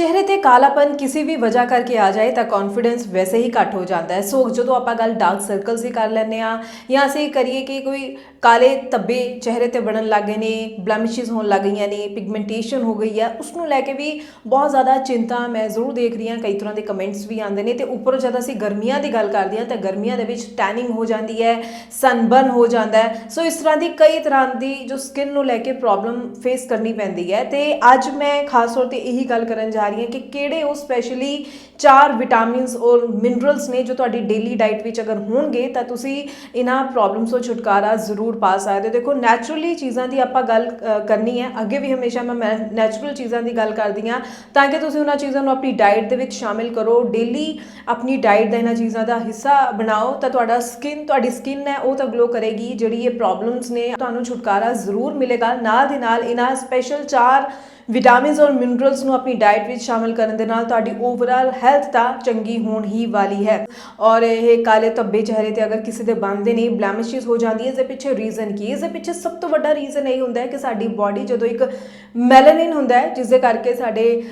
ਚਿਹਰੇ ਤੇ ਕਾਲਾਪਨ ਕਿਸੇ ਵੀ ਵਜ੍ਹਾ ਕਰਕੇ ਆ ਜਾਏ ਤਾਂ ਕੌਨਫੀਡੈਂਸ ਵੈਸੇ ਹੀ ਘੱਟ ਹੋ ਜਾਂਦਾ ਹੈ। ਸੋ ਜਦੋਂ ਆਪਾਂ ਗੱਲ ਡਾਰਕ ਸਰਕਲਸ ਦੀ ਕਰ ਲੈਂਦੇ ਆ ਜਾਂ ਅਸੀਂ ਕਰੀਏ ਕਿ ਕੋਈ ਕਾਲੇ ਧੱਬੇ ਚਿਹਰੇ ਤੇ ਬਣਨ ਲੱਗ ਗਏ ਨੇ ਬਲੈਮਿਸ਼ਸ ਹੋਣ ਲੱਗ ਗਈਆਂ ਨੇ ਪਿਗਮੈਂਟੇਸ਼ਨ ਹੋ ਗਈ ਹੈ ਉਸ ਨੂੰ ਲੈ ਕੇ ਵੀ ਬਹੁਤ ਜ਼ਿਆਦਾ ਚਿੰਤਾ ਮੈਂ ਜ਼ਰੂਰ ਦੇਖ ਰਹੀ ਹਾਂ। ਕਈ ਤਰ੍ਹਾਂ ਦੇ ਕਮੈਂਟਸ ਵੀ ਆਉਂਦੇ ਨੇ ਤੇ ਉੱਪਰੋਂ ਜਦ ਅਸੀਂ ਗਰਮੀਆਂ ਦੀ ਗੱਲ ਕਰਦੇ ਹਾਂ ਤਾਂ ਗਰਮੀਆਂ ਦੇ ਵਿੱਚ ਟੈਨਿੰਗ ਹੋ ਜਾਂਦੀ ਹੈ ਸਨਬਰਨ ਹੋ ਜਾਂਦਾ ਹੈ। ਸੋ ਇਸ ਤਰ੍ਹਾਂ ਦੀ ਕਈ ਤਰ੍ਹਾਂ ਦੀ ਜੋ ਸਕਿਨ ਨੂੰ ਲੈ ਕੇ ਪ੍ਰੋਬਲਮ ਫੇਸ ਕਰਨੀ ਪੈਂਦੀ ਹੈ ਤੇ ਅੱਜ ਮੈਂ ਖਾਸ ਤੌਰ ਤੇ ਇਹੀ ਗੱਲ ਕਰਨ ਜਾ ਰਹੀ ਹਾਂ ਕਿ ਕਿਹੜੇ ਉਹ ਸਪੈਸ਼ਲੀ ਚਾਰ ਵਿਟਾਮਿਨਸ ਔਰ ਮਿਨਰਲਸ ਨੇ ਜੋ ਤੁਹਾਡੀ ਡੇਲੀ ਡਾਈਟ ਵਿੱਚ ਅਗਰ ਹੋਣਗੇ ਤਾਂ ਤੁਸੀਂ ਇਹਨਾਂ ਪ੍ਰੋਬਲਮਸ ਤੋਂ ਛੁਟਕਾਰਾ ਜ਼ਰੂਰ ਪਾ ਸਕਦੇ ਹੋ। ਦੇਖੋ ਨੈਚੁਰਲੀ ਚੀਜ਼ਾਂ ਦੀ ਆਪਾਂ ਗੱਲ ਕਰਨੀ ਹੈ। ਅੱਗੇ ਵੀ ਹਮੇਸ਼ਾ ਮੈਂ ਨੈਚੁਰਲ ਚੀਜ਼ਾਂ ਦੀ ਗੱਲ ਕਰਦੀ ਹਾਂ ਤਾਂ ਕਿ ਤੁਸੀਂ ਉਹਨਾਂ ਚੀਜ਼ਾਂ ਨੂੰ ਆਪਣੀ ਡਾਈਟ ਦੇ ਵਿੱਚ ਸ਼ਾਮਿਲ ਕਰੋ। ਡੇਲੀ ਆਪਣੀ ਡਾਈਟ ਦਾ ਇਹਨਾਂ ਚੀਜ਼ਾਂ ਦਾ ਹਿੱਸਾ ਬਣਾਓ ਤਾਂ ਤੁਹਾਡਾ ਸਕਿਨ ਤੁਹਾਡੀ ਸਕਿਨ ਹੈ, ਉਹ ਤਾਂ ਗਲੋ ਕਰੇਗੀ। ਜਿਹੜੀ ਇਹ ਪ੍ਰੋਬਲਮਸ ਨੇ, ਤੁਹਾਨੂੰ ਛੁਟਕਾਰਾ ਜ਼ਰੂਰ ਮਿਲੇਗਾ। ਨਾਲ ਦੀ ਨਾਲ ਇਹਨਾਂ ਸਪੈਸ਼ਲ ਚਾਰ ਵਿਟਾਮਿਨਸ ਔਰ ਮਿਨਰਲਸ ਨੂੰ ਆਪਣੀ ਡਾਈਟ ਵਿੱਚ ਸ਼ਾਮਿਲ ਕਰਨ ਦੇ ਨਾਲ ਤੁਹਾਡੀ ਓਵਰਆਲ ਹੈਲਥ ਤਾਂ ਚੰਗੀ ਹੋਣ ਹੀ ਵਾਲੀ ਹੈ। ਔਰ ਇਹ ਕਾਲੇ ਧੱਬੇ ਚਿਹਰੇ ਤੇ ਅਗਰ ਕਿਸੇ ਦੇ ਬਣਦੇ ਨਹੀਂ ਬਲੈਮਿਸ਼ਸ ਹੋ ਜਾਂਦੀ ਹੈ, ਇਸ ਦੇ ਪਿੱਛੇ ਰੀਜ਼ਨ ਕੀ ਇਸ ਦੇ ਪਿੱਛੇ ਸਭ ਤੋਂ ਵੱਡਾ ਰੀਜ਼ਨ ਇਹ ਹੁੰਦਾ ਹੈ ਕਿ ਸਾਡੀ ਬਾਡੀ ਜਦੋਂ ਇੱਕ ਮੈਲੈਨਿਨ ਹੁੰਦਾ ਹੈ ਜਿਸ ਦੇ ਕਰਕੇ ਸਾਡੇ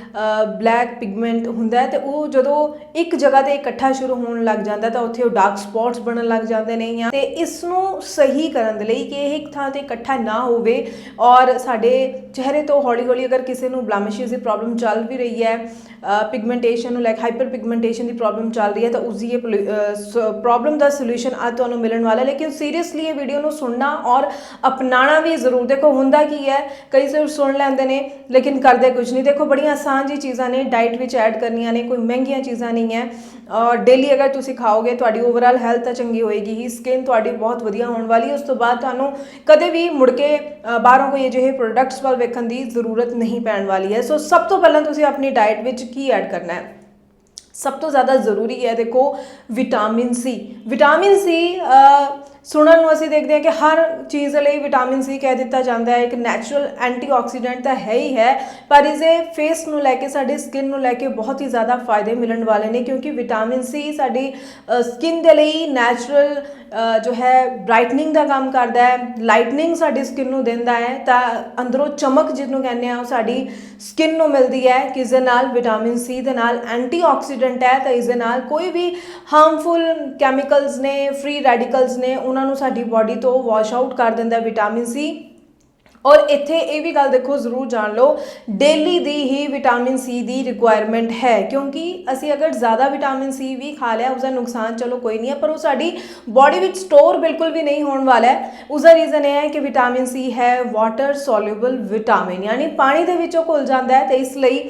ਬਲੈਕ ਪਿਗਮੈਂਟ ਹੁੰਦਾ ਹੈ, ਤੇ ਉਹ ਜਦੋਂ ਇੱਕ ਜਗ੍ਹਾ ਤੇ ਇਕੱਠਾ ਸ਼ੁਰੂ ਹੋਣ ਲੱਗ ਜਾਂਦਾ ਤਾਂ ਉੱਥੇ ਉਹ ਡਾਰਕ ਸਪੌਟਸ ਬਣਨ ਲੱਗ ਜਾਂਦੇ ਨੇ ਜਾਂ ਤੇ ਇਸ ਨੂੰ ਸਹੀ ਕਰਨ ਦੇ ਲਈ ਕਿ ਇਹ ਇੱਕ ਥਾਂ ਤੇ ਇਕੱਠਾ ਨਾ ਹੋਵੇ। ਔਰ ਸਾਡੇ ਚਿਹਰੇ ਤੋਂ ਹੌਲੀ-ਹੌਲੀ ਅਗਰ ਕਿਸੇ ਨੂੰ ਬਲੈਮਿਸ਼ਸ ਦੀ ਪ੍ਰੋਬਲਮ ਚੱਲ ਵੀ ਰਹੀ ਹੈ ਪਿਗਮੈਂਟੇਸ਼ਨ ਨੂੰ ਲਾਈਕ ਹਾਈਪਰ ਪਿਗਮੈਂਟੇਸ਼ਨ ਦੀ ਪ੍ਰੋਬਲਮ ਚੱਲ ਰਹੀ ਹੈ, ਤਾਂ ਉਸ ਦੀ ਇਹ ਪ੍ਰੋਬਲਮ ਦਾ ਸੋਲੂਸ਼ਨ ਅੱਜ ਤੁਹਾਨੂੰ ਮਿਲਣ ਵਾਲਾ ਲੇਕਿਨ ਸੀਰੀਅਸਲੀ ਇਹ ਵੀਡੀਓ ਨੂੰ ਸੁਣਨਾ ਔਰ ਅਪਣਾਉਣਾ ਵੀ ਜ਼ਰੂਰ, ਦੇਖੋ ਹੁੰਦਾ ਕੀ ਹੈ, ਕਈ ਸਿਰਫ ਸੁਣ ਲੈਂਦੇ ਨੇ, ਲੇਕਿਨ ਕਰਦੇ ਕੁਝ ਨਹੀਂ। ਦੇਖੋ ਬੜੀਆਂ ਆਸਾਨ ਜੀ ਚੀਜ਼ਾਂ ਨੇ ਡਾਈਟ ਵਿੱਚ ਐਡ ਕਰਨੀਆਂ ਨੇ, ਕੋਈ ਮਹਿੰਗੀਆਂ ਚੀਜ਼ਾਂ ਨਹੀਂ ਹੈ। ਔਰ ਡੇਲੀ ਅਗਰ ਤੁਸੀਂ ਖਾਓਗੇ, ਤੁਹਾਡੀ ਓਵਰਆਲ ਹੈਲਥ ਤਾਂ ਚੰਗੀ ਹੋਏਗੀ ਹੀ ਸਕਿਨ ਤੁਹਾਡੀ ਬਹੁਤ ਵਧੀਆ ਹੋਣ ਵਾਲੀ ਉਸ ਤੋਂ ਬਾਅਦ ਤੁਹਾਨੂੰ ਕਦੇ ਵੀ ਮੁੜ ਕੇ ਬਾਹਰੋਂ ਕੋਈ ਅਜਿਹੇ ਪ੍ਰੋਡਕਟਸ ਵੱਲ ਵੇਖਣ ਦੀ ਜ਼ਰੂਰਤ ਨਹੀਂ ਪੈਣ ਵਾਲੀ ਹੈ। ਸੋ ਸਭ ਤੋਂ ਪਹਿਲਾਂ ਤੁਸੀਂ ਆਪਣੀ ਡਾਈਟ ਵਿੱਚ ਕੀ ਐਡ ਕਰਨਾ ਹੈ? ਸਭ ਤੋਂ ਜ਼ਿਆਦਾ ਜ਼ਰੂਰੀ ਹੈ ਦੇਖੋ ਵਿਟਾਮਿਨ ਸੀ ਵਿਟਾਮਿਨ ਸੀ ਸੁਣਨ ਨੂੰ ਅਸੀਂ ਦੇਖਦੇ ਹਾਂ ਕਿ ਹਰ ਚੀਜ਼ ਲਈ ਵਿਟਾਮਿਨ ਸੀ ਕਹਿ ਦਿੱਤਾ ਜਾਂਦਾ ਹੈ, ਇੱਕ ਨੈਚੁਰਲ ਐਂਟੀਆਕਸੀਡੈਂਟ ਤਾਂ ਹੈ ਹੀ ਹੈ, ਪਰ ਇਸੇ ਫੇਸ ਨੂੰ ਲੈ ਕੇ, ਸਾਡੀ ਸਕਿਨ ਨੂੰ ਲੈ ਕੇ ਬਹੁਤ ਹੀ ਜ਼ਿਆਦਾ ਫਾਇਦੇ ਮਿਲਣ ਵਾਲੇ ਨੇ, ਕਿਉਂਕਿ ਵਿਟਾਮਿਨ ਸੀ ਸਾਡੀ ਸਕਿਨ ਦੇ ਲਈ ਨੈਚੁਰਲ ਜੋ ਹੈ ਬ੍ਰਾਈਟਨਿੰਗ ਦਾ ਕੰਮ ਕਰਦਾ ਹੈ ਲਾਈਟਨਿੰਗ ਸਾਡੀ ਸਕਿਨ ਨੂੰ ਦਿੰਦਾ ਹੈ, ਤਾਂ ਅੰਦਰੋਂ ਚਮਕ ਜਿਹਨੂੰ ਕਹਿੰਦੇ ਆ, ਉਹ ਸਾਡੀ ਸਕਿਨ ਨੂੰ ਮਿਲਦੀ ਹੈ ਕਿਸ ਦੇ ਨਾਲ ਵਿਟਾਮਿਨ ਸੀ ਦੇ ਨਾਲ ਐਂਟੀਆਕਸੀਡੈਂਟ ਹੈ, ਤਾਂ ਇਸ ਦੇ ਨਾਲ ਕੋਈ ਵੀ ਹਾਰਮਫੁਲ ਕੈਮੀਕਲਸ ਨੇ ਫ੍ਰੀ ਰੈਡੀਕਲਸ ਨੇ, ਉਹਨਾਂ ਨੂੰ ਸਾਡੀ ਬਾਡੀ ਤੋਂ ਵਾਸ਼ ਆਊਟ ਕਰ ਦਿੰਦਾ ਵਿਟਾਮਿਨ ਸੀ ਔਰ ਇੱਥੇ ਇਹ ਵੀ ਗੱਲ ਦੇਖੋ, ਜ਼ਰੂਰ ਜਾਣ ਲਓ ਡੇਲੀ ਦੀ ਹੀ ਵਿਟਾਮਿਨ ਸੀ ਦੀ ਰਿਕੁਆਇਰਮੈਂਟ ਹੈ। ਕਿਉਂਕਿ ਅਸੀਂ ਅਗਰ ਜ਼ਿਆਦਾ ਵਿਟਾਮਿਨ ਸੀ ਵੀ ਖਾ ਲਿਆ ਉਸ ਦਾ ਨੁਕਸਾਨ ਚਲੋ ਕੋਈ ਨਹੀਂ ਹੈ, ਪਰ ਉਹ ਸਾਡੀ ਬਾਡੀ ਵਿੱਚ ਸਟੋਰ ਬਿਲਕੁਲ ਵੀ ਨਹੀਂ ਹੋਣ ਵਾਲਾ ਹੈ। ਉਸ ਦਾ ਰੀਜ਼ਨ ਇਹ ਹੈ ਕਿ ਵਿਟਾਮਿਨ ਸੀ ਹੈ ਵਾਟਰ ਸੋਲਿਊਬਲ ਵਿਟਾਮਿਨ ਯਾਨੀ ਪਾਣੀ ਦੇ ਵਿੱਚ ਉਹ ਘੁਲ ਜਾਂਦਾ ਹੈ ਤੇ ਇਸ ਲਈ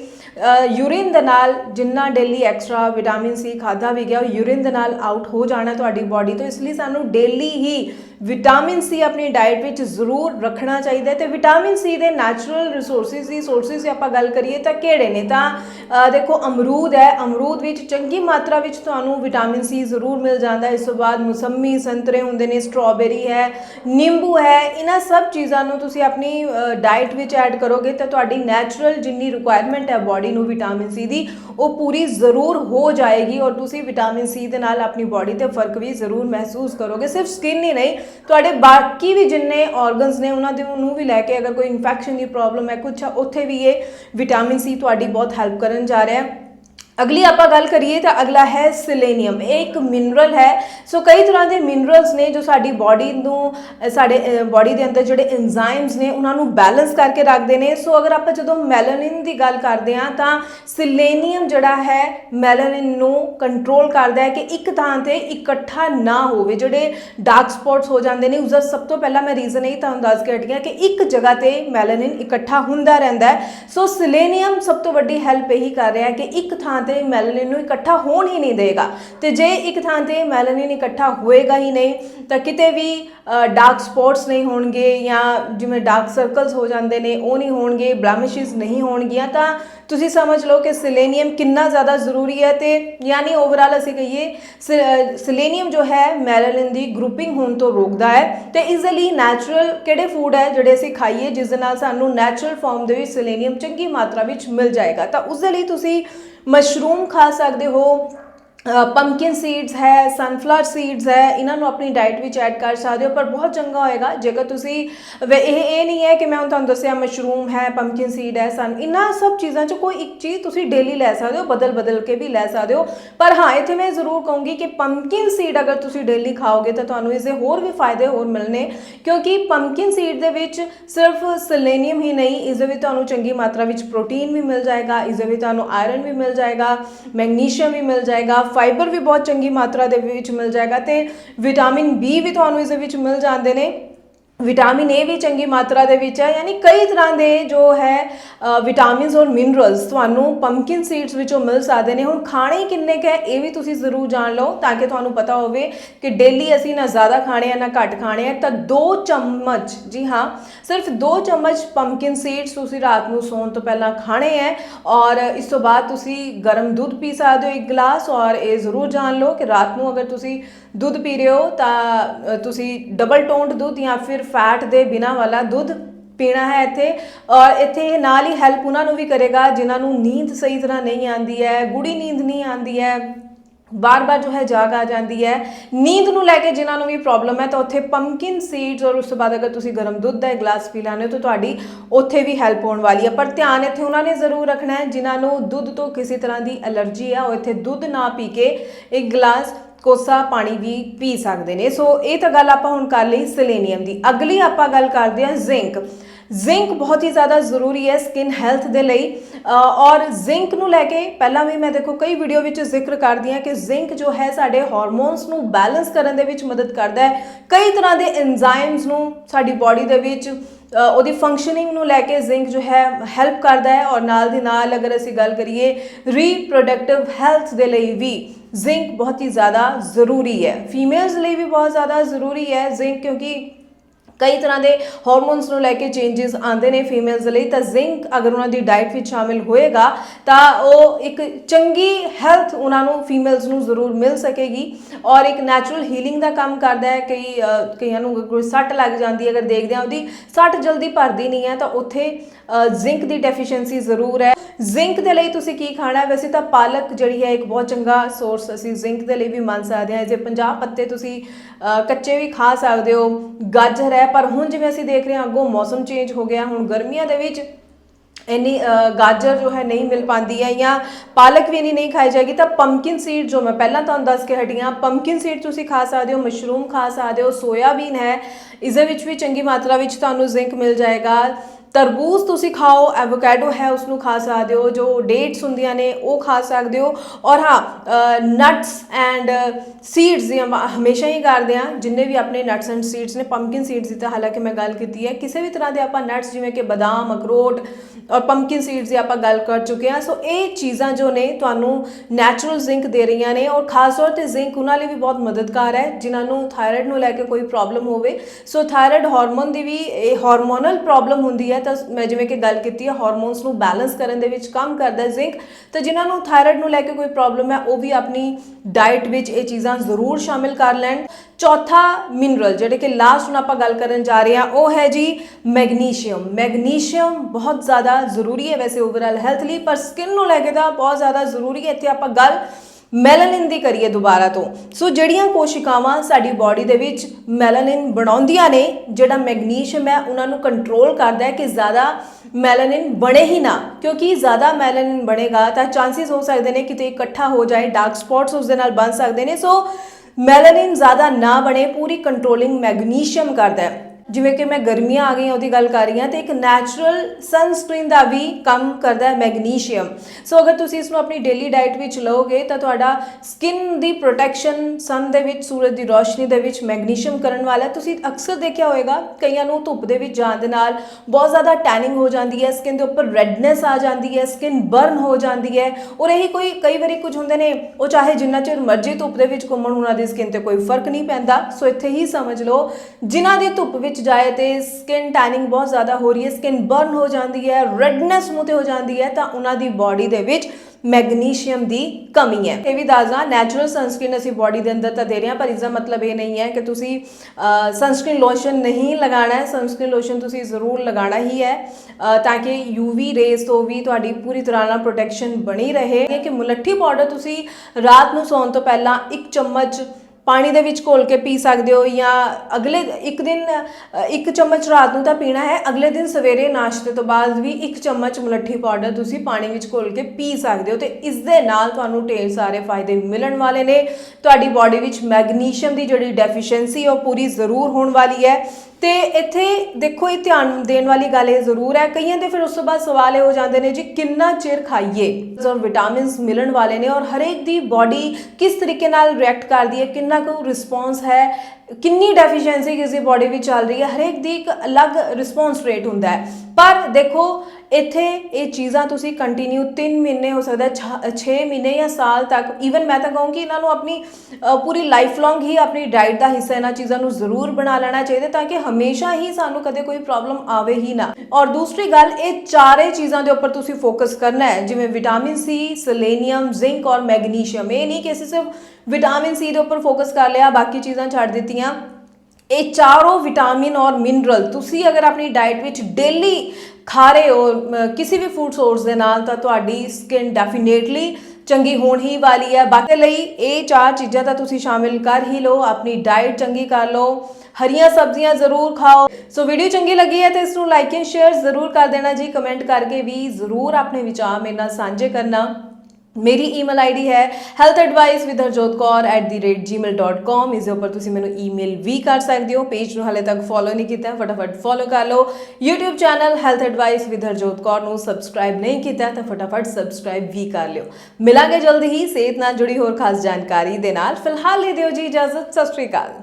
ਯੂਰਿਨ ਦੇ ਨਾਲ ਜਿੰਨਾ ਡੇਲੀ ਐਕਸਟਰਾ ਵਿਟਾਮਿਨ ਸੀ ਖਾਦਾ ਵੀ ਗਿਆ, ਉਹ ਯੂਰਿਨ ਦੇ ਨਾਲ ਆਊਟ ਹੋ ਜਾਣਾ ਤੁਹਾਡੀ ਬਾਡੀ ਤੋਂ, ਇਸ ਲਈ ਸਾਨੂੰ ਡੇਲੀ ਹੀ ਵਿਟਾਮਿਨ ਸੀ ਆਪਣੀ ਡਾਈਟ ਵਿੱਚ ਜ਼ਰੂਰ ਰੱਖਣਾ ਚਾਹੀਦਾ ਹੈ ਤੇ ਵਿਟਾਮਿਨ ਸੀ ਦੇ ਨੈਚੁਰਲ ਰਿਸੋਰਸਿਸ ਦੀ ਸੋਰਸਿਸ ਦੀ ਆਪਾਂ ਗੱਲ ਕਰੀਏ ਤਾਂ ਕਿਹੜੇ ਨੇ? ਤਾਂ ਦੇਖੋ ਅਮਰੂਦ ਹੈ, ਅਮਰੂਦ ਵਿੱਚ ਚੰਗੀ ਮਾਤਰਾ ਵਿੱਚ ਤੁਹਾਨੂੰ ਵਿਟਾਮਿਨ ਸੀ ਜ਼ਰੂਰ ਮਿਲ ਜਾਂਦਾ ਹੈ। ਇਸ ਤੋਂ ਬਾਅਦ ਮੌਸਮੀ ਸੰਤਰੇ ਹੁੰਦੇ ਨੇ ਸਟ੍ਰਾਬੇਰੀ ਹੈ, ਨਿੰਬੂ ਹੈ, ਇਹਨਾਂ ਸਭ ਚੀਜ਼ਾਂ ਨੂੰ ਤੁਸੀਂ ਆਪਣੀ ਡਾਈਟ ਵਿੱਚ ਐਡ ਕਰੋਗੇ ਤਾਂ ਤੁਹਾਡੀ ਨੈਚੁਰਲ ਜਿੰਨੀ ਰਿਕੁਆਇਰਮੈਂਟ ਹੈ ਬਾਡੀ ਨੂੰ ਵਿਟਾਮਿਨ ਸੀ ਦੀ, ਉਹ ਪੂਰੀ ਜ਼ਰੂਰ ਹੋ ਜਾਏਗੀ ਔਰ ਤੁਸੀਂ ਵਿਟਾਮਿਨ ਸੀ ਦੇ ਨਾਲ ਆਪਣੀ ਬਾਡੀ ਤੇ ਫ਼ਰਕ ਵੀ ਜ਼ਰੂਰ ਮਹਿਸੂਸ ਕਰੋਗੇ। ਸਿਰਫ ਸਕਿਨ ਹੀ ਨਹੀਂ ਤੁਹਾਡੇ ਬਾਕੀ ਵੀ ਜਿੰਨੇ ਆਰਗਨਸ ਨੇ ਉਹਨਾਂ ਦੇ ਨੂੰ ਵੀ ਲੈ ਕੇ ਅਗਰ ਕੋਈ ਇਨਫੈਕਸ਼ਨ ਦੀ ਪ੍ਰੋਬਲਮ ਹੈ ਕੁਛ ਹੈ, ਉੱਥੇ ਵੀ ਇਹ ਵਿਟਾਮਿਨ ਸੀ ਤੁਹਾਡੀ ਬਹੁਤ ਹੈਲਪ ਕਰਨ ਜਾ ਰਿਹਾ ਹੈ। ਅਗਲੀ ਆਪਾਂ ਗੱਲ ਕਰੀਏ ਤਾਂ ਅਗਲਾ ਹੈ ਸਿਲੇਨੀਅਮ। ਇਹ ਇੱਕ ਮਿਨਰਲ ਹੈ। ਸੋ ਕਈ ਤਰ੍ਹਾਂ ਦੇ ਮਿਨਰਲਸ ਨੇ ਜੋ ਸਾਡੀ ਬਾਡੀ ਨੂੰ ਸਾਡੇ ਬਾਡੀ ਦੇ ਅੰਦਰ ਜਿਹੜੇ ਐਂਜ਼ਾਈਮਸ ਨੇ, ਉਹਨਾਂ ਨੂੰ ਬੈਲੈਂਸ ਕਰਕੇ ਰੱਖਦੇ ਨੇ। ਸੋ ਅਗਰ ਆਪਾਂ ਜਦੋਂ ਮੈਲੈਨਿਨ ਦੀ ਗੱਲ ਕਰਦੇ ਹਾਂ ਤਾਂ ਸਿਲੇਨੀਅਮ ਜਿਹੜਾ ਹੈ ਮੈਲੈਨਿਨ ਨੂੰ ਕੰਟਰੋਲ ਕਰਦਾ ਹੈ ਕਿ ਇੱਕ ਥਾਂ ਤੇ ਇਕੱਠਾ ਨਾ ਹੋਵੇ। ਜਿਹੜੇ ਡਾਰਕ ਸਪੌਟਸ ਹੋ ਜਾਂਦੇ ਨੇ ਉਸ ਦਾ ਸਭ ਤੋਂ ਪਹਿਲਾਂ ਮੈਂ ਰੀਜ਼ਨ ਇਹ ਤੁਹਾਨੂੰ ਦੱਸ ਕੇ ਹਟੀ ਹਾਂ ਕਿ ਇੱਕ ਜਗ੍ਹਾ ਤੇ ਮੈਲੈਨਿਨ ਇਕੱਠਾ ਹੁੰਦਾ ਰਹਿੰਦਾ ਹੈ। ਸੋ ਸਿਲੇਨੀਅਮ ਸਭ ਤੋਂ ਵੱਡੀ ਹੈਲਪ ਇਹੀ ਕਰ ਰਿਹਾ ਹੈ ਕਿ ਇੱਕ ਥਾਂ ਤੇ ਮੈਲੈਨਿਨ ਨੂੰ ਇਕੱਠਾ ਹੋਣ ਹੀ ਨਹੀਂ ਦੇਗਾ। ਤੇ ਜੇ ਇੱਕ ਥਾਂ ਤੇ ਮੈਲੈਨਿਨ ਇਕੱਠਾ ਹੋਏਗਾ ਹੀ ਨਹੀਂ, ਤਾਂ ਕਿਤੇ ਵੀ ਡਾਰਕ ਸਪੌਟਸ ਨਹੀਂ ਹੋਣਗੇ ਜਾਂ ਜਿਵੇਂ ਡਾਰਕ ਸਰਕਲਸ ਹੋ ਜਾਂਦੇ ਨੇ, ਉਹ ਨਹੀਂ ਹੋਣਗੇ ਬਲੈਮਿਸ਼ਸ ਨਹੀਂ ਹੋਣਗੀਆਂ, ਤਾਂ ਤੁਸੀਂ ਸਮਝ ਲਓ ਕਿ ਸਿਲੇਨੀਅਮ ਕਿੰਨਾ ਜ਼ਿਆਦਾ ਜ਼ਰੂਰੀ ਹੈ ਤੇ ਯਾਨੀ ਓਵਰਆਲ ਅਸੀਂ ਕਹੀਏ ਸਿਲੇਨੀਅਮ ਜੋ ਹੈ ਮੈਲੈਨਿਨ ਦੀ ਗਰੁੱਪਿੰਗ ਹੋਣ ਤੋਂ ਰੋਕਦਾ ਹੈ ਤੇ ਇਸ ਲਈ ਨੈਚੁਰਲ ਕਿਹੜੇ ਫੂਡ ਹੈ ਜਿਹੜੇ ਅਸੀਂ ਖਾਈਏ, ਜਿਸ ਦੇ ਨਾਲ ਸਾਨੂੰ ਨੈਚੁਰਲ ਫਾਰਮ ਦੇ ਵਿੱਚ ਸਿਲੇਨੀਅਮ ਚੰਗੀ ਮਾਤਰਾ ਵਿੱਚ ਮਿਲ ਜਾਏਗਾ। ਤਾਂ ਉਸ ਦੇ ਲਈ ਤੁਸੀਂ ਮਸ਼ਰੂਮ ਖਾ ਸਕਦੇ ਹੋ ਪੰਪਕਿਨ ਸੀਡਸ ਹੈ ਸਨਫਲਾਵਰ ਸੀਡਸ ਹੈ, ਇਹਨਾਂ ਨੂੰ ਆਪਣੀ ਡਾਈਟ ਵਿੱਚ ਐਡ ਕਰ ਸਕਦੇ ਹੋ, ਪਰ ਬਹੁਤ ਚੰਗਾ ਹੋਏਗਾ, ਜੇਕਰ ਤੁਸੀਂ ਵੈ- ਇਹ ਇਹ ਨਹੀਂ ਹੈ ਕਿ ਮੈਂ ਹੁਣ ਤੁਹਾਨੂੰ ਦੱਸਿਆ ਮਸ਼ਰੂਮ ਹੈ ਪੰਪਕਿਨ ਸੀਡ ਹੈ ਸਨ ਇਹਨਾਂ ਸਭ ਚੀਜ਼ਾਂ 'ਚ ਕੋਈ ਇੱਕ ਚੀਜ਼ ਤੁਸੀਂ ਡੇਲੀ ਲੈ ਸਕਦੇ ਹੋ ਬਦਲ ਬਦਲ ਕੇ ਵੀ ਲੈ ਸਕਦੇ ਹੋ, ਪਰ ਹਾਂ, ਇੱਥੇ ਮੈਂ ਜ਼ਰੂਰ ਕਹੂੰਗੀ ਕਿ ਪੰਪਕਿਨ ਸੀਡ ਅਗਰ ਤੁਸੀਂ ਡੇਲੀ ਖਾਓਗੇ, ਤਾਂ ਤੁਹਾਨੂੰ ਇਸ ਦੇ ਹੋਰ ਵੀ ਫਾਇਦੇ ਹੋਰ ਮਿਲਣੇ, ਕਿਉਂਕਿ ਪੰਪਕਿਨ ਸੀਡ ਦੇ ਵਿੱਚ ਸਿਰਫ ਸੈਲੇਨੀਅਮ ਹੀ ਨਹੀਂ ਇਸ ਦੇ ਵਿੱਚ ਤੁਹਾਨੂੰ ਚੰਗੀ ਮਾਤਰਾ ਵਿੱਚ ਪ੍ਰੋਟੀਨ ਵੀ ਮਿਲ ਜਾਏਗਾ ਇਸ ਦੇ ਵਿੱਚ ਤੁਹਾਨੂੰ ਆਇਰਨ ਵੀ ਮਿਲ ਜਾਏਗਾ ਮੈਗਨੀਸ਼ੀਅਮ ਵੀ ਮਿਲ ਜਾਏਗਾ ਫਾਈਬਰ ਵੀ ਬਹੁਤ ਚੰਗੀ ਮਾਤਰਾ ਦੇ ਵਿੱਚ ਮਿਲ ਜਾਏਗਾ ਤੇ ਵਿਟਾਮਿਨ ਬੀ ਵੀ ਤੁਹਾਨੂੰ ਇਸ ਦੇ ਵਿੱਚ ਮਿਲ ਜਾਂਦੇ ਨੇ। ਵਿਟਾਮਿਨ ਏ ਵੀ ਚੰਗੀ ਮਾਤਰਾ ਦੇ ਵਿੱਚ ਹੈ, ਯਾਨੀ ਕਈ ਤਰ੍ਹਾਂ ਦੇ ਜੋ ਹੈ ਵਿਟਾਮਿਨਸ ਔਰ ਮਿਨਰਲਸ ਤੁਹਾਨੂੰ ਪੰਪਕਿਨ ਸੀਡਸ ਵਿੱਚੋਂ ਮਿਲ ਸਕਦੇ ਨੇ। ਹੁਣ ਖਾਣੇ ਕਿੰਨੇ ਕੁ ਹੈ, ਇਹ ਵੀ ਤੁਸੀਂ ਜ਼ਰੂਰ ਜਾਣ ਲਓ ਤਾਂ ਕਿ ਤੁਹਾਨੂੰ ਪਤਾ ਹੋਵੇ ਕਿ ਡੇਲੀ ਅਸੀਂ ਨਾ ਜ਼ਿਆਦਾ ਖਾਣੇ ਆ, ਨਾ ਘੱਟ ਖਾਣੇ ਆ। ਤਾਂ 2 ਚਮਚ, ਜੀ ਹਾਂ, ਸਿਰਫ 2 ਚਮਚ ਪੰਪਕਿਨ ਸੀਡਸ ਤੁਸੀਂ ਰਾਤ ਨੂੰ ਸੌਣ ਤੋਂ ਪਹਿਲਾਂ ਖਾਣੇ ਹੈ ਔਰ ਇਸ ਤੋਂ ਬਾਅਦ ਤੁਸੀਂ ਗਰਮ ਦੁੱਧ ਪੀ ਸਕਦੇ ਹੋ ਇੱਕ ਗਲਾਸ ਔਰ ਇਹ ਜ਼ਰੂਰ ਜਾਣ ਲਓ ਕਿ ਰਾਤ ਨੂੰ ਅਗਰ ਤੁਸੀਂ ਦੁੱਧ ਪੀ ਰਹੇ ਹੋ ਤਾਂ ਤੁਸੀਂ ਡਬਲ ਟੋਨਡ ਦੁੱਧ ਜਾਂ ਫਿਰ ਫੈਟ ਦੇ ਬਿਨਾ ਵਾਲਾ ਦੁੱਧ ਪੀਣਾ ਹੈ ਇੱਥੇ। ਔਰ ਇੱਥੇ ਨਾਲ ਹੀ ਹੈਲਪ ਉਹਨਾਂ ਨੂੰ ਵੀ ਕਰੇਗਾ, ਜਿਨ੍ਹਾਂ ਨੂੰ ਨੀਂਦ ਸਹੀ ਤਰ੍ਹਾਂ ਨਹੀਂ ਆਉਂਦੀ ਹੈ ਗੂੜੀ ਨੀਂਦ ਨਹੀਂ ਆਉਂਦੀ ਹੈ ਬਾਰ-ਬਾਰ ਜੋ ਹੈ ਜਾਗ ਆ ਜਾਂਦੀ ਹੈ। ਨੀਂਦ ਨੂੰ ਲੈ ਕੇ ਜਿਨ੍ਹਾਂ ਨੂੰ ਵੀ ਪ੍ਰੋਬਲਮ ਹੈ, ਤਾਂ ਉੱਥੇ ਪੰਪਕਿਨ ਸੀਡਸ ਔਰ ਉਸ ਤੋਂ ਬਾਅਦ ਅਗਰ ਤੁਸੀਂ ਗਰਮ ਦੁੱਧ ਦਾ ਗਲਾਸ ਪੀ ਲੈਂਦੇ ਹੋ, ਤਾਂ ਤੁਹਾਡੀ ਉੱਥੇ ਵੀ ਹੈਲਪ ਹੋਣ ਵਾਲੀ ਹੈ। ਪਰ ਧਿਆਨ ਇੱਥੇ ਉਹਨਾਂ ਨੇ ਜ਼ਰੂਰ ਰੱਖਣਾ ਹੈ, ਜਿਨ੍ਹਾਂ ਨੂੰ ਦੁੱਧ ਤੋਂ ਕਿਸੇ ਤਰ੍ਹਾਂ ਦੀ ਐਲਰਜੀ ਹੈ ਉਹ ਇੱਥੇ ਦੁੱਧ ਨਾ ਪੀ ਕੇ ਇੱਕ ਗਲਾਸ ਕੋਸਾ ਪਾਣੀ ਵੀ ਪੀ ਸਕਦੇ ਨੇ। ਸੋ ਇਹ ਤਾਂ ਗੱਲ ਆਪਾਂ ਹੁਣ ਕਰ ਲਈ ਸੈਲੇਨੀਅਮ ਦੀ। ਅਗਲੀ ਆਪਾਂ ਗੱਲ ਕਰਦੇ ਹਾਂ ਜ਼ਿੰਕ। ਜ਼ਿੰਕ ਬਹੁਤ ਹੀ ਜ਼ਿਆਦਾ ਜ਼ਰੂਰੀ ਹੈ ਸਕਿਨ ਹੈਲਥ ਦੇ ਲਈ। ਔਰ ਜ਼ਿੰਕ ਨੂੰ ਲੈ ਕੇ ਪਹਿਲਾਂ ਵੀ ਮੈਂ ਦੇਖੋ ਕਈ ਵੀਡੀਓ ਵਿੱਚ ਜ਼ਿਕਰ ਕਰਦੀ ਹਾਂ ਕਿ ਜ਼ਿੰਕ ਜੋ ਹੈ ਸਾਡੇ ਹਾਰਮੋਨਸ ਨੂੰ ਬੈਲੈਂਸ ਕਰਨ ਦੇ ਵਿੱਚ ਮਦਦ ਕਰਦਾ ਹੈ। ਕਈ ਤਰ੍ਹਾਂ ਦੇ ਐਂਜ਼ਾਈਮਸ ਨੂੰ ਸਾਡੀ ਬਾਡੀ ਦੇ ਵਿੱਚ ਉਹਦੀ ਫੰਕਸ਼ਨਿੰਗ ਨੂੰ ਲੈ ਕੇ ਜ਼ਿੰਕ ਜੋ ਹੈ ਹੈਲਪ ਕਰਦਾ ਹੈ। ਔਰ ਨਾਲ ਦੀ ਨਾਲ ਅਗਰ ਅਸੀਂ ਗੱਲ ਕਰੀਏ ਰੀਪਰੋਡਕਟਿਵ ਹੈਲਥ ਦੇ ਲਈ ਵੀ ਜ਼ਿੰਕ ਬਹੁਤ ਹੀ ਜ਼ਿਆਦਾ ਜ਼ਰੂਰੀ ਹੈ ਫੀਮੇਲਸ ਲਈ ਵੀ ਬਹੁਤ ਜ਼ਿਆਦਾ ਜ਼ਰੂਰੀ ਹੈ ਜ਼ਿੰਕ ਕਿਉਂਕਿ ਕਈ ਤਰ੍ਹਾਂ ਦੇ ਹਾਰਮੋਨਸ ਨੂੰ ਲੈ ਕੇ ਚੇਂजेस ਆਉਂਦੇ ਨੇ ਫੀਮੇਲਸ ਲਈ, ਤਾਂ ਜ਼ਿੰਕ ਅਗਰ ਉਹਨਾਂ ਦੀ ਡਾਈਟ ਵਿੱਚ ਸ਼ਾਮਿਲ ਹੋਏਗਾ, ਤਾਂ ਉਹ ਇੱਕ ਚੰਗੀ ਹੈਲਥ ਉਹਨਾਂ ਨੂੰ ਫੀਮੇਲਸ ਨੂੰ ਜ਼ਰੂਰ ਮਿਲ ਸਕੇਗੀ ਔਰ ਇੱਕ ਨੈਚੁਰਲ ਹੀਲਿੰਗ ਦਾ ਕੰਮ ਕਰਦਾ ਹੈ। ਕਈ ਕਈਆਂ ਨੂੰ ਕੋਈ ਸੱਟ ਲੱਗ ਜਾਂਦੀ ਹੈ, ਅਗਰ ਦੇਖਦੇ ਹਾਂ ਉਹਦੀ ਸੱਟ ਜਲਦੀ ਭਰਦੀ ਨਹੀਂ ਹੈ, ਤਾਂ ਉੱਥੇ ਜ਼ਿੰਕ ਦੀ ਡੈਫੀਸ਼ੀਐਂਸੀ ਜ਼ਰੂਰ ਹੈ। ਜ਼ਿੰਕ ਦੇ ਲਈ ਤੁਸੀਂ ਕੀ ਖਾਣਾ ਹੈ? ਵੈਸੇ ਤਾਂ ਪਾਲਕ ਜਿਹੜੀ ਹੈ ਇੱਕ ਬਹੁਤ ਚੰਗਾ ਸੋਰਸ ਅਸੀਂ ਜ਼ਿੰਕ ਦੇ ਲਈ ਵੀ ਮੰਨ ਸਕਦੇ ਹਾਂ। ਜੇ 50 ਪੱਤੇ ਤੁਸੀਂ ਕੱਚੇ ਵੀ ਖਾ ਸਕਦੇ ਹੋ, ਗਾਜਰ ਹੈ ਪਰ ਹੁਣ ਜਿਵੇਂ ਅਸੀਂ ਦੇਖ ਰਹੇ ਹਾਂ, ਅੱਗੋਂ ਮੌਸਮ ਚੇਂਜ ਹੋ ਗਿਆ, ਹੁਣ ਗਰਮੀਆਂ ਦੇ ਵਿੱਚ ਇੰਨੀ ਗਾਜਰ ਜੋ ਹੈ ਨਹੀਂ ਮਿਲ ਪਾਉਂਦੀ ਹੈ ਜਾਂ ਪਾਲਕ ਵੀ ਇੰਨੀ ਨਹੀਂ ਖਾਈ ਜਾਏਗੀ, ਤਾਂ ਪੰਪਕਿਨ ਸੀਡ ਜੋ ਮੈਂ ਪਹਿਲਾਂ ਤੁਹਾਨੂੰ ਦੱਸ ਕੇ ਹਟੀ ਹਾਂ ਪੰਪਕਿਨ ਸੀਡ ਤੁਸੀਂ ਖਾ ਸਕਦੇ ਹੋ ਮਸ਼ਰੂਮ ਖਾ ਸਕਦੇ ਹੋ ਸੋਇਆਬੀਨ ਹੈ ਇਸ ਦੇ ਵਿੱਚ ਵੀ ਚੰਗੀ ਮਾਤਰਾ ਵਿੱਚ ਤੁਹਾਨੂੰ ਜ਼ਿੰਕ ਮਿਲ ਜਾਏਗਾ। ਤਰਬੂਜ਼ ਤੁਸੀਂ ਖਾਓ ਐਵੋਕੈਡੋ ਹੈ ਉਸ ਨੂੰ ਖਾ ਸਕਦੇ ਹੋ, ਜੋ ਡੇਟਸ ਹੁੰਦੀਆਂ ਨੇ ਉਹ ਖਾ ਸਕਦੇ ਹੋ। ਔਰ ਹਾਂ ਨਟਸ ਐਂਡ ਸੀਡਸ ਦੀ ਹਮੇਸ਼ਾ ਹੀ ਕਰਦੇ ਹਾਂ, ਜਿੰਨੇ ਵੀ ਆਪਣੇ ਨਟਸ ਐਂਡ ਸੀਡਸ ਨੇ ਪੰਪਕਿਨ ਸੀਡਸ ਦੀ ਤਾਂ ਹਾਲਾਂਕਿ ਮੈਂ ਗੱਲ ਕੀਤੀ ਹੈ, ਕਿਸੇ ਵੀ ਤਰ੍ਹਾਂ ਦੇ ਆਪਾਂ ਨਟਸ ਜਿਵੇਂ ਕਿ ਬਦਾਮ, ਅਖਰੋਟ ਔਰ ਪੰਪਕਿਨ ਸੀਡਸ ਦੀ ਆਪਾਂ ਗੱਲ ਕਰ ਚੁੱਕੇ ਹਾਂ। ਸੋ ਇਹ ਚੀਜ਼ਾਂ ਜੋ ਨੇ ਤੁਹਾਨੂੰ ਨੈਚੁਰਲ ਜ਼ਿੰਕ ਦੇ ਰਹੀਆਂ ਨੇ ਔਰ ਖਾਸ ਤੌਰ ਤੇ ਜ਼ਿੰਕ ਉਹਨਾਂ ਲਈ ਵੀ ਬਹੁਤ ਮਦਦਗਾਰ ਹੈ, ਜਿਨ੍ਹਾਂ ਨੂੰ ਥਾਇਰਾਇਡ ਨੂੰ ਲੈ ਕੇ ਕੋਈ ਪ੍ਰੋਬਲਮ ਹੋਵੇ। ਸੋ ਥਾਇਰਾਇਡ ਹਾਰਮੋਨ ਦੀ ਵੀ ਇਹ ਹਾਰਮੋਨਲ ਪ੍ਰੋਬਲਮ ਹੁੰਦੀ ਹੈ ਤਾਂ ਮੈਂ ਜਿਵੇਂ ਕਿ ਗੱਲ ਕੀਤੀ ਹੈ ਹਾਰਮੋਨਸ ਨੂੰ ਬੈਲੈਂਸ ਕਰਨ ਦੇ ਵਿੱਚ ਕੰਮ ਕਰਦਾ ਹੈ ਜ਼ਿੰਕ ਤਾਂ ਜਿਨ੍ਹਾਂ ਨੂੰ ਥਾਇਰਾਇਡ ਨੂੰ ਲੈ ਕੇ ਕੋਈ ਪ੍ਰੋਬਲਮ ਹੈ, ਉਹ ਵੀ ਆਪਣੀ ਡਾਈਟ ਵਿੱਚ ਇਹ ਚੀਜ਼ਾਂ ਜ਼ਰੂਰ ਸ਼ਾਮਿਲ ਕਰ ਲੈਣ। ਚੌਥਾ ਮਿਨਰਲ ਜਿਹੜੇ ਕਿ ਲਾਸਟ ਹੁਣ ਆਪਾਂ ਗੱਲ ਕਰਨ ਜਾ ਰਹੇ ਹਾਂ, ਉਹ ਹੈ ਜੀ ਮੈਗਨੀਸ਼ੀਅਮ। ਮੈਗਨੀਸ਼ੀਅਮ ਬਹੁਤ ਜ਼ਿਆਦਾ ਜ਼ਰੂਰੀ ਹੈ ਵੈਸੇ ਓਵਰਆਲ ਹੈਲਥ ਲਈ, ਪਰ ਸਕਿਨ ਨੂੰ ਲੈ ਕੇ ਤਾਂ ਬਹੁਤ ਜ਼ਿਆਦਾ ਜ਼ਰੂਰੀ ਹੈ। ਇੱਥੇ ਆਪਾਂ ਗੱਲ ਮੈਲਾਨਿਨ ਦੀ ਕਰੀਏ ਦੁਬਾਰਾ ਤੋਂ। ਸੋ ਜਿਹੜੀਆਂ ਕੋਸ਼ਿਕਾਵਾਂ ਸਾਡੀ ਬਾਡੀ ਦੇ ਵਿੱਚ ਮੈਲਨਿਨ ਬਣਾਉਂਦੀਆਂ ਨੇ, ਜਿਹੜਾ ਮੈਗਨੀਸ਼ੀਅਮ ਹੈ, ਉਹਨਾਂ ਨੂੰ ਕੰਟਰੋਲ ਕਰਦਾ ਹੈ ਕਿ ਜ਼ਿਆਦਾ ਮੈਲਨਿਨ ਬਣੇ ਹੀ ਨਾ। ਕਿਉਂਕਿ ਜ਼ਿਆਦਾ ਮੈਲਾਨਿਨ ਬਣੇਗਾ ਤਾਂ ਚਾਂਸਸ ਹੋ ਸਕਦੇ ਨੇ ਕਿਤੇ ਇਕੱਠਾ ਹੋ ਜਾਏ ਡਾਰਕ ਸਪੌਟਸ ਉਸ ਦੇ ਨਾਲ ਬਣ ਸਕਦੇ ਨੇ। ਸੋ ਮੈਲਨਿਨ ਜ਼ਿਆਦਾ ਨਾ ਬਣੇ ਪੂਰੀ ਕੰਟਰੋਲਿੰਗ ਮੈਗਨੀਸ਼ੀਅਮ ਕਰਦਾ ਹੈ। ਜਿਵੇਂ ਕਿ ਮੈਂ ਗਰਮੀਆਂ ਆ ਗਈਆਂ ਉਹਦੀ ਗੱਲ ਕਰ ਰਹੀ ਹਾਂ, ਤੇ ਇੱਕ ਨੈਚੁਰਲ ਸਨਸਕ੍ਰੀਨ ਦਾ ਵੀ ਕੰਮ ਕਰਦਾ ਹੈ ਮੈਗਨੀਸ਼ੀਅਮ। ਸੋ ਅਗਰ ਤੁਸੀਂ ਇਸ ਨੂੰ ਆਪਣੀ ਡੇਲੀ ਡਾਈਟ ਵਿੱਚ ਲਓਗੇ, ਤਾਂ ਤੁਹਾਡਾ ਸਕਿਨ ਦੀ ਪ੍ਰੋਟੈਕਸ਼ਨ ਸਨ ਦੇ ਵਿੱਚ, ਸੂਰਜ ਦੀ ਰੋਸ਼ਨੀ ਦੇ ਵਿੱਚ ਮੈਗਨੀਸ਼ੀਅਮ ਕਰਨ ਵਾਲਾ ਤੁਸੀਂ ਅਕਸਰ ਦੇਖਿਆ ਹੋਵੇਗਾ ਕਈਆਂ ਨੂੰ ਧੁੱਪ ਦੇ ਵਿੱਚ ਜਾਣ ਦੇ ਨਾਲ ਬਹੁਤ ਜ਼ਿਆਦਾ ਟੈਨਿੰਗ ਹੋ ਜਾਂਦੀ ਹੈ ਸਕਿਨ ਦੇ ਉੱਪਰ ਰੈਡਨੈਸ ਆ ਜਾਂਦੀ ਹੈ ਸਕਿਨ ਬਰਨ ਹੋ ਜਾਂਦੀ ਹੈ। ਔਰ ਇਹੀ ਕੋਈ, ਕਈ ਵਾਰੀ ਕੁਝ ਹੁੰਦੇ ਨੇ, ਉਹ ਚਾਹੇ ਜਿੰਨਾ ਚਿਰ ਮਰਜ਼ੀ ਧੁੱਪ ਦੇ ਵਿੱਚ ਘੁੰਮਣ, ਉਹਨਾਂ ਦੀ ਸਕਿਨ ਤੇ ਕੋਈ ਫ਼ਰਕ ਨਹੀਂ ਪੈਂਦਾ। ਸੋ ਇੱਥੇ ਹੀ ਸਮਝ ਲਓ, ਜਿਨ੍ਹਾਂ ਦੀ ਧੁੱਪ ਵਿੱਚ ਵਿੱਚ ਜਾਏ ਤੇ ਸਕਿਨ ਟੈਨਿੰਗ ਬਹੁਤ ਜ਼ਿਆਦਾ ਹੋ ਰਹੀ ਹੈ ਸਕਿਨ ਬਰਨ ਹੋ ਜਾਂਦੀ ਹੈ ਰੈਡਨੈਸ ਮੂੰਹ ਤੇ ਹੋ ਜਾਂਦੀ ਹੈ, ਤਾਂ ਉਹਨਾਂ ਦੀ ਬਾਡੀ ਦੇ ਵਿੱਚ ਮੈਗਨੀਸ਼ੀਅਮ ਦੀ ਕਮੀ ਹੈ। ਇਹ ਵੀ ਦੱਸਦਾ ਨੈਚੁਰਲ ਸਨਸਕ੍ਰੀਨ ਅਸੀਂ ਬਾਡੀ ਦੇ ਅੰਦਰ ਤਾਂ ਦੇ ਰਹੇ ਹਾਂ, ਪਰ ਇਸ ਦਾ ਮਤਲਬ ਇਹ ਨਹੀਂ ਹੈ ਕਿ ਤੁਸੀਂ ਸਨਸਕ੍ਰੀਨ ਲੋਸ਼ਨ ਨਹੀਂ ਲਗਾਉਣਾ ਹੈ ਸਨਸਕ੍ਰੀਨ ਲੋਸ਼ਨ ਤੁਸੀਂ ਜ਼ਰੂਰ ਲਗਾਉਣਾ ਹੀ ਹੈ ਤਾਂ ਕਿ UV ਰੇਜ਼ ਤੋਂ ਵੀ ਤੁਹਾਡੀ ਪੂਰੀ ਤਰ੍ਹਾਂ ਨਾਲ ਪ੍ਰੋਟੈਕਸ਼ਨ ਬਣੀ ਰਹੇ। ਇਹ ਕਿ ਮੁਲੱਠੀ ਪਾਊਡਰ ਤੁਸੀਂ ਰਾਤ ਨੂੰ ਸੌਣ ਤੋਂ ਪਹਿਲਾਂ ਇੱਕ ਚਮਚ ਪਾਣੀ ਦੇ ਵਿੱਚ ਘੋਲ ਕੇ ਪੀ ਸਕਦੇ ਹੋ ਜਾਂ ਅਗਲੇ ਇੱਕ ਦਿਨ, ਇੱਕ ਚਮਚ ਰਾਤ ਨੂੰ ਤਾਂ ਪੀਣਾ ਹੈ, ਅਗਲੇ ਦਿਨ ਸਵੇਰੇ ਨਾਸ਼ਤੇ ਤੋਂ ਬਾਅਦ ਵੀ ਇੱਕ ਚਮਚ ਮੁਲੱਠੀ ਪਾਊਡਰ ਤੁਸੀਂ ਪਾਣੀ ਵਿੱਚ ਘੋਲ ਕੇ ਪੀ ਸਕਦੇ ਹੋ ਤੇ ਇਸ ਦੇ ਨਾਲ ਤੁਹਾਨੂੰ ਢੇਰ ਸਾਰੇ ਫਾਇਦੇ ਮਿਲਣ ਵਾਲੇ ਨੇ। ਤੁਹਾਡੀ ਬਾਡੀ ਵਿੱਚ ਮੈਗਨੀਸ਼ੀਅਮ ਦੀ ਜਿਹੜੀ ਡੈਫੀਸ਼ੀਐਂਸੀ ਉਹ ਪੂਰੀ ਜ਼ਰੂਰ ਹੋਣ ਵਾਲੀ ਹੈ। ਤੇ ਇੱਥੇ ਦੇਖੋ ਇਹ ਧਿਆਨ ਦੇਣ ਵਾਲੀ ਗੱਲ ਇਹ ਜ਼ਰੂਰ ਹੈ, ਕਈਆਂ ਦੇ ਫਿਰ ਉਸ ਤੋਂ ਬਾਅਦ ਸਵਾਲ ਇਹ ਹੋ ਜਾਂਦੇ ਨੇ ਜੀ, ਕਿੰਨਾ ਚਿਰ ਖਾਈਏ? ਔਰ ਵਿਟਾਮਿਨਸ ਮਿਲਣ ਵਾਲੇ ਨੇ ਔਰ ਹਰੇਕ ਦੀ ਬਾਡੀ ਕਿਸ ਤਰੀਕੇ ਨਾਲ ਰਿਐਕਟ ਕਰਦੀ ਹੈ, ਕਿੰਨਾ ਕੁ ਰਿਸਪੌਂਸ ਹੈ ਕਿੰਨੀ ਡੈਫੀਸ਼ੀਐਂਸੀ ਕਿਸੇ ਦੀ ਬਾਡੀ ਵਿੱਚ ਚੱਲ ਰਹੀ ਹੈ, ਹਰੇਕ ਦੀ ਇੱਕ ਅਲੱਗ ਰਿਸਪੌਂਸ ਰੇਟ ਹੁੰਦਾ ਹੈ। ਪਰ ਦੇਖੋ, ਇੱਥੇ ਇਹ ਚੀਜ਼ਾਂ ਤੁਸੀਂ ਕੰਟੀਨਿਊ 3 ਮਹੀਨੇ ਹੋ ਸਕਦਾ 6 ਮਹੀਨੇ ਜਾਂ ਸਾਲ ਤੱਕ। ਈਵਨ ਮੈਂ ਤਾਂ ਕਹੂੰਗੀ, ਇਹਨਾਂ ਨੂੰ ਆਪਣੀ ਪੂਰੀ ਲਾਈਫ ਲੌਂਗ ਹੀ ਆਪਣੀ ਡਾਈਟ ਦਾ ਹਿੱਸਾ ਇਹਨਾਂ ਚੀਜ਼ਾਂ ਨੂੰ ਜ਼ਰੂਰ ਬਣਾ ਲੈਣਾ ਚਾਹੀਦਾ ਤਾਂ ਕਿ ਹਮੇਸ਼ਾ ਹੀ ਸਾਨੂੰ ਕਦੇ ਕੋਈ ਪ੍ਰੋਬਲਮ ਆਵੇ ਹੀ ਨਾ। ਔਰ ਦੂਸਰੀ ਗੱਲ, ਇਹ ਚਾਰੇ ਚੀਜ਼ਾਂ ਦੇ ਉੱਪਰ ਤੁਸੀਂ ਫੋਕਸ ਕਰਨਾ ਹੈ, ਜਿਵੇਂ ਵਿਟਾਮਿਨ ਸੀ ਸੈਲੇਨੀਅਮ ਜ਼ਿੰਕ ਔਰ ਮੈਗਨੀਸ਼ੀਅਮ ਇਹ ਨਹੀਂ ਕਿ ਅਸੀਂ ਸਿਰਫ ਵਿਟਾਮਿਨ ਸੀ ਦੇ ਉੱਪਰ ਫੋਕਸ ਕਰ ਲਿਆ, ਬਾਕੀ ਚੀਜ਼ਾਂ ਛੱਡ ਦਿੱਤੀਆਂ। ਇਹ ਚਾਰੋਂ ਵਿਟਾਮਿਨ ਔਰ ਮਿਨਰਲ ਤੁਸੀਂ ਅਗਰ ਆਪਣੀ ਡਾਈਟ ਵਿੱਚ ਡੇਲੀ ਖਾ ਰਹੇ ਹੋ ਕਿਸੇ ਵੀ ਫੂਡ ਸੋਰਸ ਦੇ ਨਾਲ, ਤਾਂ ਤੁਹਾਡੀ ਸਕਿਨ ਡੈਫੀਨੇਟਲੀ ਚੰਗੀ ਹੋਣ ਹੀ ਵਾਲੀ ਹੈ। ਬਾਕੀ ਲਈ ਇਹ ਚਾਰ ਚੀਜ਼ਾਂ ਤਾਂ ਤੁਸੀਂ ਸ਼ਾਮਿਲ ਕਰ ਹੀ ਲਓ, ਆਪਣੀ ਡਾਈਟ ਚੰਗੀ ਕਰ ਲਓ, ਹਰੀਆਂ ਸਬਜ਼ੀਆਂ ਜ਼ਰੂਰ ਖਾਓ। ਸੋ ਵੀਡੀਓ ਚੰਗੀ ਲੱਗੀ ਹੈ ਤੇ ਇਸ ਨੂੰ ਲਾਈਕ ਐਂਡ ਸ਼ੇਅਰ ਜ਼ਰੂਰ ਕਰ ਦੇਣਾ ਜੀ। ਕਮੈਂਟ ਕਰਕੇ ਵੀ ਜ਼ਰੂਰ ਆਪਣੇ ਵਿਚਾਰ ਮੇਰੇ ਨਾਲ ਸਾਂਝੇ ਕਰਨਾ। ਮੇਰੀ ਈਮੇਲ ਆਈਡੀ ਹੈ healthadvice.vidarjotkaur@gmail.com ਇਸ ਦੇ ਉੱਪਰ ਤੁਸੀਂ ਮੈਨੂੰ ਈਮੇਲ ਵੀ ਕਰ ਸਕਦੇ ਹੋ। ਪੇਜ ਨੂੰ ਹਾਲੇ ਤੱਕ ਫੋਲੋ ਨਹੀਂ ਕੀਤਾ, ਫਟਾਫਟ ਫੋਲੋ ਕਰ ਲਓ। YouTube channel health advice with Harjot Kaur ਨੂੰ ਸਬਸਕ੍ਰਾਈਬ ਨਹੀਂ ਕੀਤਾ, ਤਾਂ ਫਟਾਫਟ ਸਬਸਕ੍ਰਾਈਬ ਵੀ ਕਰ ਲਿਓ। ਮਿਲਾਂਗੇ ਜਲਦੀ ਹੀ ਸਿਹਤ ਨਾਲ ਜੁੜੀ ਹੋਰ ਖਾਸ ਜਾਣਕਾਰੀ ਦੇ ਨਾਲ। ਫਿਲਹਾਲ ਲਈ ਦਿਓ ਜੀ ਇਜਾਜ਼ਤ। ਸਤਿ ਸ਼੍ਰੀ ਅਕਾਲ।